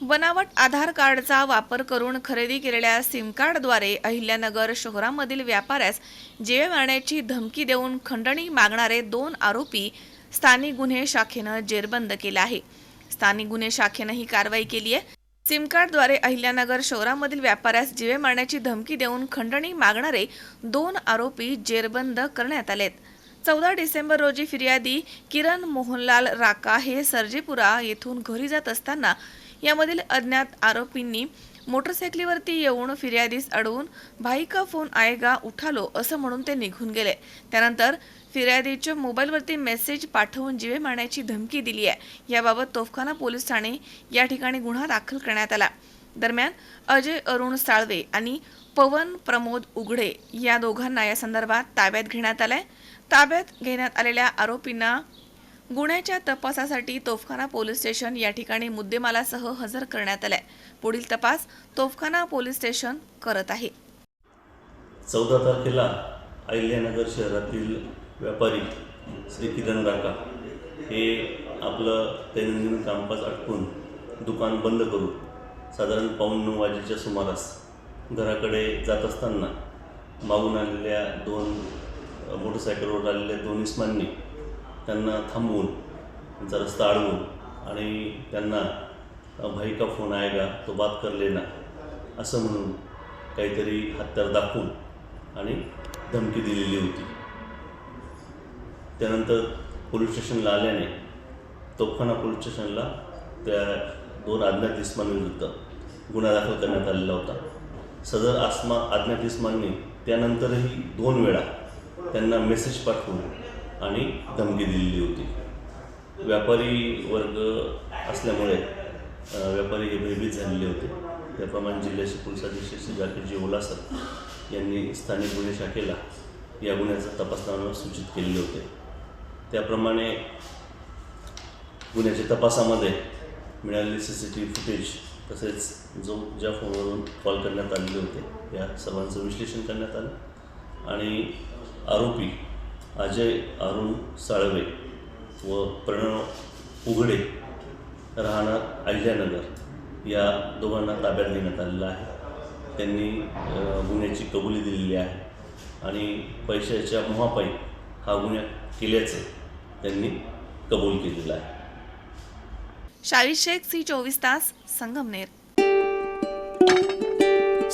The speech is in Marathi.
बनावट आधार कार्डचा वापर करून खरेदी केलेल्या सिमकार्डद्वारे अहिल्यानगर शहरामधील व्यापाऱ्यास जेवे मारण्याची धमकी देऊन खंडणी मागणारे दोन आरोपी स्थानिक गुन्हे शाखेनं जेरबंद केला आहे. स्थानिक गुन्हे शाखेनं ही कारवाई केली आहे. सिमकार्डद्वारे अहिल्यानगर शहरामधील व्यापाऱ्यास जीवे मारण्याची धमकी देऊन खंडणी मागणारे दोन आरोपी जेरबंद करण्यात आलेत. चौदा डिसेंबर रोजी फिर्यादी किरण मोहनलाल राका हे सर्जेपुरा येथून घरी जात असताना यामधील अज्ञात आरोपींनी मोटरसायकलीवरती येऊन फिर्यादीस अडवून भाई का फोन आएगा उठालो असं म्हणून ते निघून गेले. त्यानंतर फिर्यादीच्या मोबाईलवरती मेसेज पाठवून जीवे मारण्याची धमकी दिली आहे. याबाबत तोफखाना पोलीस ठाणे या ठिकाणी गुन्हा दाखल करण्यात आला. दरम्यान अजय अरुण साळवे आणि पवन प्रमोद उघडे या दोघांना या संदर्भात ताब्यात घेण्यात आलंय. ताब्यात घेण्यात आलेल्या आरोपींना गुन्ह्याच्या तपासासाठी तोफखाना पोलीस स्टेशन या ठिकाणी मुद्देमालासह हजर करण्यात आलाय. पुढील तपास तोफखाना पोलीस स्टेशन करत आहे. चौदा तारखेला अहिल्यानगर शहरातील व्यापारी श्री किरण राका हे आपलं दैनंदिन कामकाज अटकून दुकान बंद करून साधारण पाऊण नऊ वाजेच्या सुमारास घराकडे जात असताना मागून आलेल्या दोन मोटरसायकलवर आलेल्या दोन इस्मांनी त्यांना थांबवून त्यांचा रस्ता अडवून आणि त्यांना भाई का फोन आएगा तो बात कर लेना असं म्हणून काहीतरी हत्यार दाखवून आणि धमकी दिलेली होती. त्यानंतर पोलीस स्टेशनला आल्याने तोफखाना पोलीस स्टेशनला त्या दोन अज्ञात इस्मांविरुद्ध गुन्हा दाखल करण्यात आलेला होता. सदर आसमा अज्ञात इस्मांनी त्यानंतरही दोन वेळा त्यांना मेसेज पाठवून आणि धमकी दिलेली होती. व्यापारी वर्ग असल्यामुळे व्यापारी हे भयभीत झालेले होते. त्याप्रमाणे जिल्ह्याचे पोलीस अधीक्षक श्री जाकीरजी ओलासर यांनी स्थानिक गुन्हे शाखेला या गुन्ह्याचा तपास सूचित केलेले होते. त्याप्रमाणे गुन्ह्याच्या तपासामध्ये मिळालेली C C T V footage तसेच जो ज्या फोनवरून कॉल करण्यात आलेले होते या सर्वांचं विश्लेषण करण्यात आलं. आणि आरोपी अजय अरुण साळवे व प्रणव उघडे राहणार अहिल्यानगर. या दोघांना ताब्यात घेण्यात आलेलं आहे. त्यांनी गुन्ह्याची कबुली दिलेली आहे आणि पैशाच्या मोहापायी हा गुन्हा केल्याचं त्यांनी कबूल केलेलं आहे. शाळी शेख सी चोवीस तास संगमनेर.